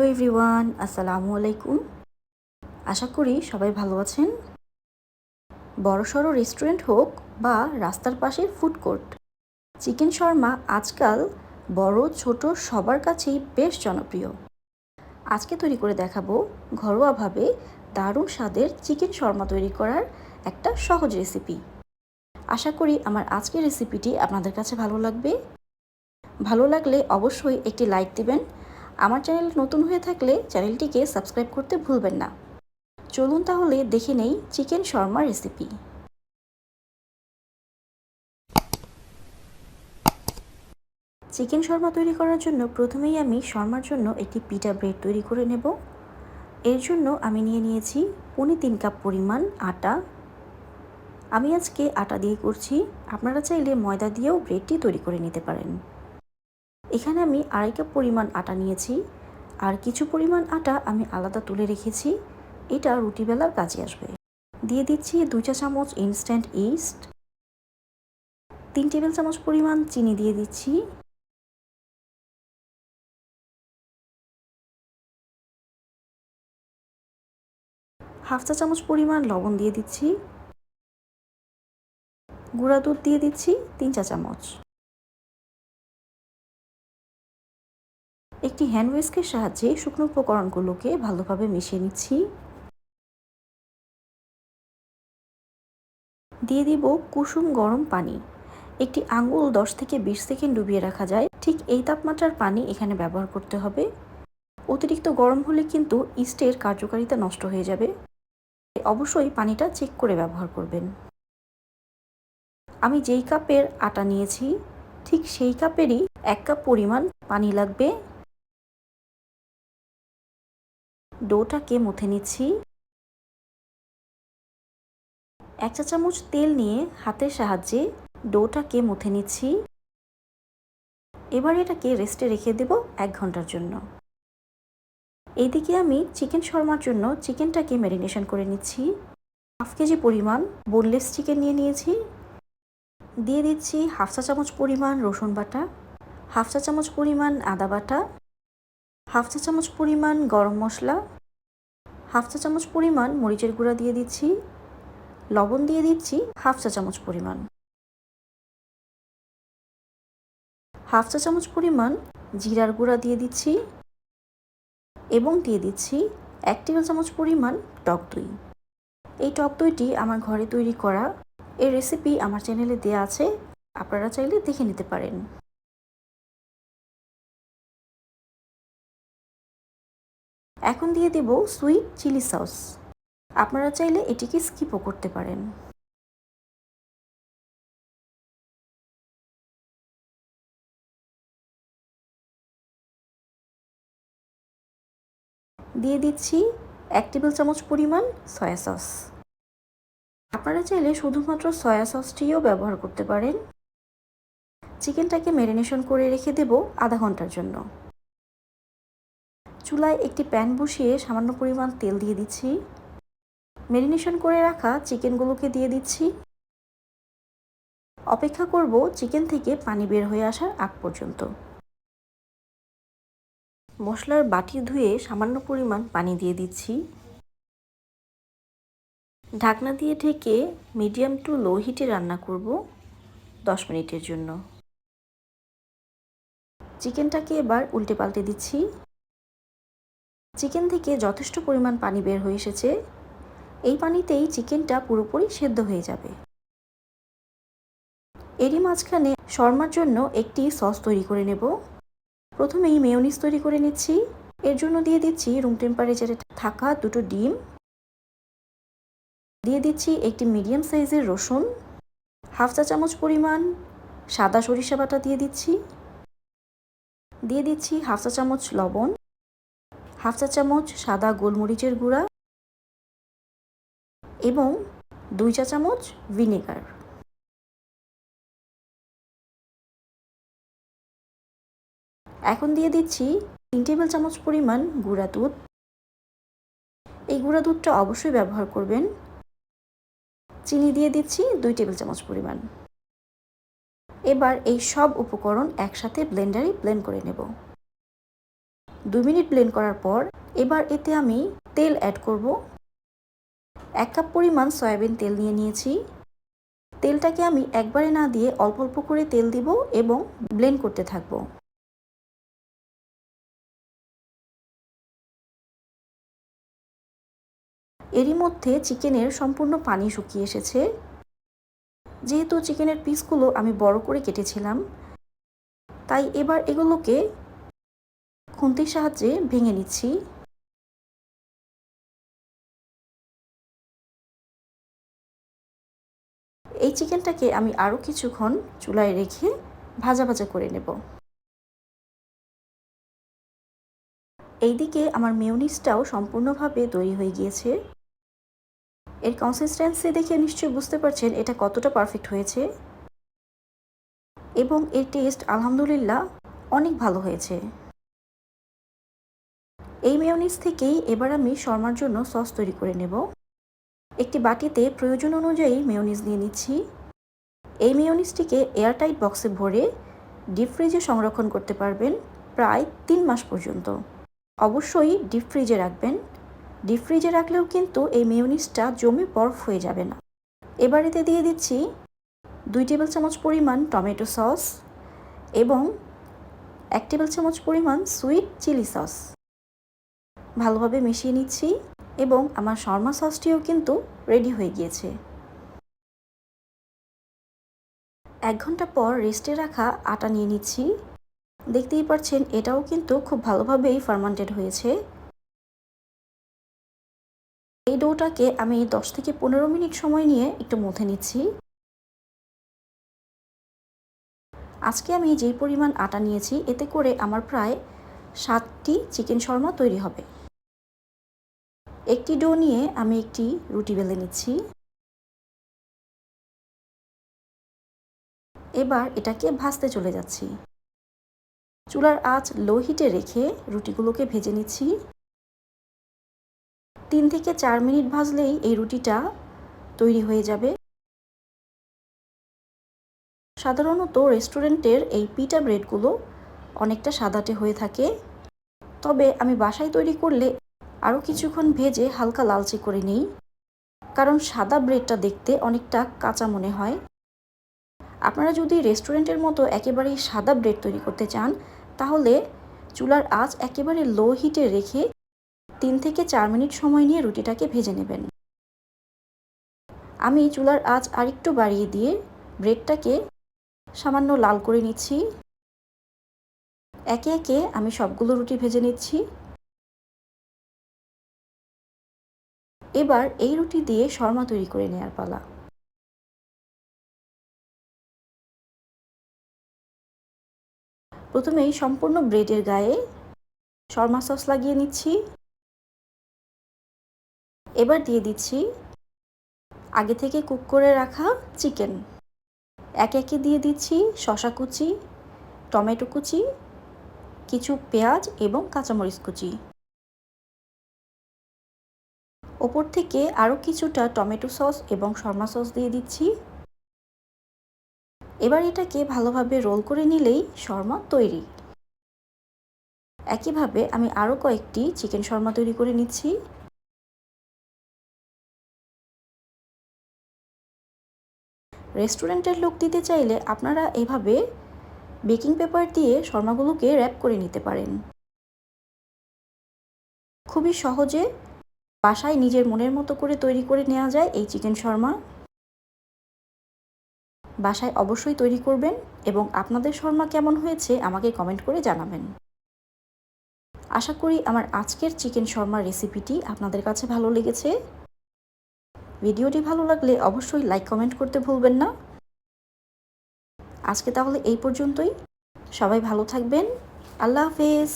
Hello everyone, আসসালামু আলাইকুম। আশা করি সবাই ভালো আছেন। বড়সড় রেস্টুরেন্ট হোক বা রাস্তার পাশের ফুড কোর্ট, চিকেন শর্মা আজকাল বড় ছোট সবার কাছেই বেশ জনপ্রিয়। আজকে তৈরি করে দেখাবো ঘরোয়াভাবে দারুণ স্বাদের চিকেন শর্মা তৈরি করার একটা সহজ রেসিপি। আশা করি আমার আজকের রেসিপিটি আপনাদের কাছে ভালো লাগবে। ভালো লাগলে অবশ্যই একটি লাইক দিবেন আমার চ্যানেল নতুন হয়ে থাকলে চ্যানেলটিকে সাবস্ক্রাইব করতে ভুলবেন না। চলুন তাহলে দেখে নেই chicken shawarma recipe chicken shawarma তৈরি করার জন্য প্রথমেই আমি শর্মার জন্য একটি পিটা ব্রেড তৈরি করে নেব। এর জন্য আমি নিয়ে নিয়েছি পনি তিন কাপ পরিমাণ আটা। আমি আজকে আটা দিয়ে করছি। আপনারা চাইলে ময়দা দিয়েও ব্রেডটি তৈরি করে নিতে পারেন। এখানে আমি আড়াই কাপ পরিমাণ আটা নিয়েছি আর কিছু পরিমাণ আটা আমি আলাদা তুলে রেখেছি। এটা রুটি বেলার কাজে আসবে। দিয়ে দিচ্ছি দুই চা চামচ ইনস্ট্যান্ট ইস্ট তিন টেবিল চামচ পরিমাণ চিনি দিয়ে দিচ্ছি। হাফ চা চামচ পরিমাণ লবণ দিয়ে দিচ্ছি। গুঁড়া দুধ দিয়ে দিচ্ছি তিন চা চামচ। একটি হ্যান্ড উইস্কের সাহায্যে শুকনো উপকরণগুলোকে ভালোভাবে মিশিয়ে নিচ্ছি। দিয়ে দিব কুসুম গরম পানি। একটি আঙ্গুল দশ থেকে বিশ সেকেন্ড ডুবিয়ে রাখা যায়। ঠিক এই তাপমাত্রার পানি এখানে ব্যবহার করতে হবে। অতিরিক্ত গরম হলে কিন্তু ইস্টের কার্যকারিতা নষ্ট হয়ে যাবে। অবশ্যই পানিটা চেক করে ব্যবহার করবেন। আমি যেই কাপের আটা নিয়েছি, ঠিক সেই কাপেরই এক কাপ পরিমাণ পানি লাগবে। ডোটাকে মুথে নিচ্ছি। এক চা চামচ তেল নিয়ে হাতের সাহায্যে ডোটাকে মুথে নিচ্ছি। এবার এটাকে রেস্টে রেখে দেব এক ঘণ্টার জন্য। এইদিকে আমি চিকেন শর্মার জন্য চিকেনটাকে ম্যারিনেশন করে নিচ্ছি। হাফ কেজি পরিমাণ বোনলেস চিকেন নিয়ে নিয়েছি। দিয়ে দিচ্ছি হাফ চা চামচ পরিমাণ রসুন বাটা, হাফ চা চামচ পরিমাণ আদা বাটা হাফ চা চামচ পরিমাণ গরম মশলা, হাফ চা চামচ পরিমাণ মরিচের গুঁড়া দিয়ে দিচ্ছি, লবণ দিয়ে দিচ্ছি হাফ চা চামচ পরিমাণ। হাফ চা চামচ পরিমাণ জিরার গুঁড়া দিয়ে দিচ্ছি এবং দিয়ে দিচ্ছি এক টেবিল চামচ পরিমাণ টক দই। এই টক দইটি আমার ঘরে তৈরি করা এই রেসিপি আমার চ্যানেলে দেয়া আছে, আপনারা চাইলে দেখে নিতে পারেন। এখন দিয়ে দেব সুইট চিলি সস। আপনারা চাইলে এটিকে স্কিপও করতে পারেন। দিয়ে দিচ্ছি এক টেবিল চামচ পরিমাণ সয়া সস। আপনারা চাইলে শুধুমাত্র সয়া সসটিও ব্যবহার করতে পারেন। চিকেনটাকে ম্যারিনেশন করে রেখে দেব আধা ঘণ্টার জন্য। চুলায় একটি প্যান বসিয়ে সামান্য পরিমাণ তেল দিয়ে দিচ্ছি। ম্যারিনেশন করে রাখা চিকেনগুলোকে দিয়ে দিচ্ছি। অপেক্ষা করব চিকেন থেকে পানি বের হয়ে আসার আগ পর্যন্ত। মশলার বাটি ধুয়ে সামান্য পরিমাণ পানি দিয়ে দিচ্ছি। ঢাকনা দিয়ে ঢেকে মিডিয়াম টু লো হিটে রান্না করব দশ মিনিটের জন্য। চিকেনটাকে এবার উল্টে পাল্টে দিচ্ছি। চিকেন থেকে যথেষ্ট পরিমাণ পানি বের হয়ে এসেছে। এই পানিতেই চিকেনটা পুরোপুরি সেদ্ধ হয়ে যাবে। এরই মাঝখানে শর্মার জন্য একটি সস তৈরি করে নেব। প্রথমেই মেয়নিস তৈরি করে নিচ্ছি। এর জন্য দিয়ে দিচ্ছি রুম টেম্পারেচারে থাকা দুটো ডিম। দিয়ে দিচ্ছি একটি মিডিয়াম সাইজের রসুন। হাফ চা চামচ পরিমাণ সাদা সরিষা বাটা দিয়ে দিচ্ছি। দিয়ে দিচ্ছি হাফ চা চামচ লবণ। হাফ চা চামচ সাদা গোলমরিচের গুঁড়া এবং দুই চা চামচ ভিনেগার। এখন দিয়ে দিচ্ছি তিন টেবিল চামচ পরিমাণ গুঁড়া দুধ। এই গুঁড়া দুধটা অবশ্যই ব্যবহার করবেন। চিনি দিয়ে দিচ্ছি দুই টেবিল চামচ পরিমাণ। এবার এই সব উপকরণ একসাথে ব্লেন্ডারে ব্লেন্ড করে নেব। দুই মিনিট ব্লেন্ড করার পর এবার এতে আমি তেল অ্যাড করব। এক কাপ পরিমাণ সয়াবিন তেল নিয়ে নিয়েছি। তেলটাকে আমি একবারে না দিয়ে অল্প অল্প করে তেল দিব এবং ব্লেন্ড করতে থাকব। এরই মধ্যে চিকেনের সম্পূর্ণ পানি শুকিয়ে এসেছে। যেহেতু চিকেনের পিসগুলো আমি বড় করে কেটেছিলাম, তাই এবার এগুলোকে খুন্তির সাহায্যে ভেঙে নিচ্ছি। এই চিকেনটাকে আমি আরও কিছুক্ষণ চুলায় রেখে ভাজা ভাজা করে নেব। এইদিকে আমার মেয়নিসটাও সম্পূর্ণভাবে তৈরি হয়ে গিয়েছে। এর কনসিস্টেন্সি দেখে নিশ্চয়ই বুঝতে পারছেন এটা কতটা পারফেক্ট হয়েছে। এবং এর টেস্ট আলহামদুলিল্লাহ অনেক ভালো হয়েছে। এই মেয়নিস থেকেই এবার আমি শর্মার জন্য সস তৈরি করে নেব। একটি বাটিতে প্রয়োজন অনুযায়ী মেয়নিস নিয়ে নিচ্ছি। এই মেয়নিসটিকে এয়ারটাইট বক্সে ভরে ডিপ ফ্রিজে সংরক্ষণ করতে পারবেন প্রায় তিন মাস পর্যন্ত। অবশ্যই ডিপ ফ্রিজে রাখবেন। ডিপ ফ্রিজে রাখলেও কিন্তু এই মেয়নিসটা জমে বরফ হয়ে যাবে না। এবার এতে দিয়ে দিচ্ছি দুই টেবিল চামচ পরিমাণ টমেটো সস এবং এক টেবিল চামচ পরিমাণ সুইট চিলি সস ভালোভাবে মিশিয়ে নিচ্ছি এবং আমার শর্মা সসটিও কিন্তু রেডি হয়ে গিয়েছে। এক ঘণ্টা পর রেস্টে রাখা আটা নিয়ে নিচ্ছি। দেখতেই পাচ্ছেন, এটাও কিন্তু খুব ভালোভাবেই ফার্মান্টেড হয়েছে। এই ডোটাকে আমি দশ থেকে পনেরো মিনিট সময় নিয়ে একটু মথে নিচ্ছি। আজকে আমি যেই পরিমাণ আটা নিয়েছি, এতে করে আমার প্রায় সাতটি চিকেন শর্মা তৈরি হবে। একটি ডো নিয়ে আমি একটি রুটি বেলে নিচ্ছি। এবার এটাকে ভাজতে চলে যাচ্ছি। চুলার আঁচ লো হিটে রেখে রুটিগুলোকে ভেজে নিচ্ছি। তিন থেকে চার মিনিট ভাজলেই এই রুটিটা তৈরি হয়ে যাবে। সাধারণত রেস্টুরেন্টের এই পিটা ব্রেডগুলো অনেকটা সাদাটে হয়ে থাকে। তবে আমি বাসায় তৈরি করলে আরও কিছুক্ষণ ভেজে হালকা লালচে করে নিই, কারণ সাদা ব্রেডটা দেখতে অনেকটা কাঁচা মনে হয়। আপনারা যদি রেস্টুরেন্টের মতো একেবারেই সাদা ব্রেড তৈরি করতে চান, তাহলে চুলার আঁচ একেবারে লো হিটে রেখে তিন থেকে চার মিনিট সময় নিয়ে রুটিটাকে ভেজে নেবেন। আমি চুলার আঁচ আরেকটু বাড়িয়ে দিয়ে ব্রেডটাকে সামান্য লাল করে নিচ্ছি। একে একে আমি সবগুলো রুটি ভেজে নিচ্ছি। এবার এই রুটি দিয়ে শর্মা তৈরি করে নেওয়ার পালা। প্রথমেই সম্পূর্ণ ব্রেডের গায়ে শর্মা সস লাগিয়ে নিচ্ছি। এবার দিয়ে দিচ্ছি আগে থেকে কুক করে রাখা চিকেন। এক একে দিয়ে দিচ্ছি শশা কুচি, টমেটো কুচি, কিছু পেঁয়াজ এবং কাঁচামরিচ কুচি। ওপর থেকে আরও কিছুটা টমেটো সস এবং শর্মা সস দিয়ে দিচ্ছি। এবার এটাকে ভালোভাবে রোল করে নিলেই শর্মা তৈরি। একইভাবে আমি আরও কয়েকটি চিকেন শর্মা তৈরি করে নিচ্ছি। রেস্টুরেন্টের লোক দিতে চাইলে আপনারা এভাবে বেকিং পেপার দিয়ে শর্মাগুলোকে র্যাপ করে নিতে পারেন। খুবই সহজে বাসায় নিজের মনের মতো করে তৈরি করে নেওয়া যায় এই চিকেন শর্মা। বাসায় অবশ্যই তৈরি করবেন এবং আপনাদের শর্মা কেমন হয়েছে আমাকে কমেন্ট করে জানাবেন। আশা করি আমার আজকের চিকেন শর্মার রেসিপিটি আপনাদের কাছে ভালো লেগেছে। ভিডিওটি ভালো লাগলে অবশ্যই লাইক, কমেন্ট করতে ভুলবেন না। আজকে তাহলে এই পর্যন্তই। সবাই ভালো থাকবেন। আল্লাহ হাফেজ।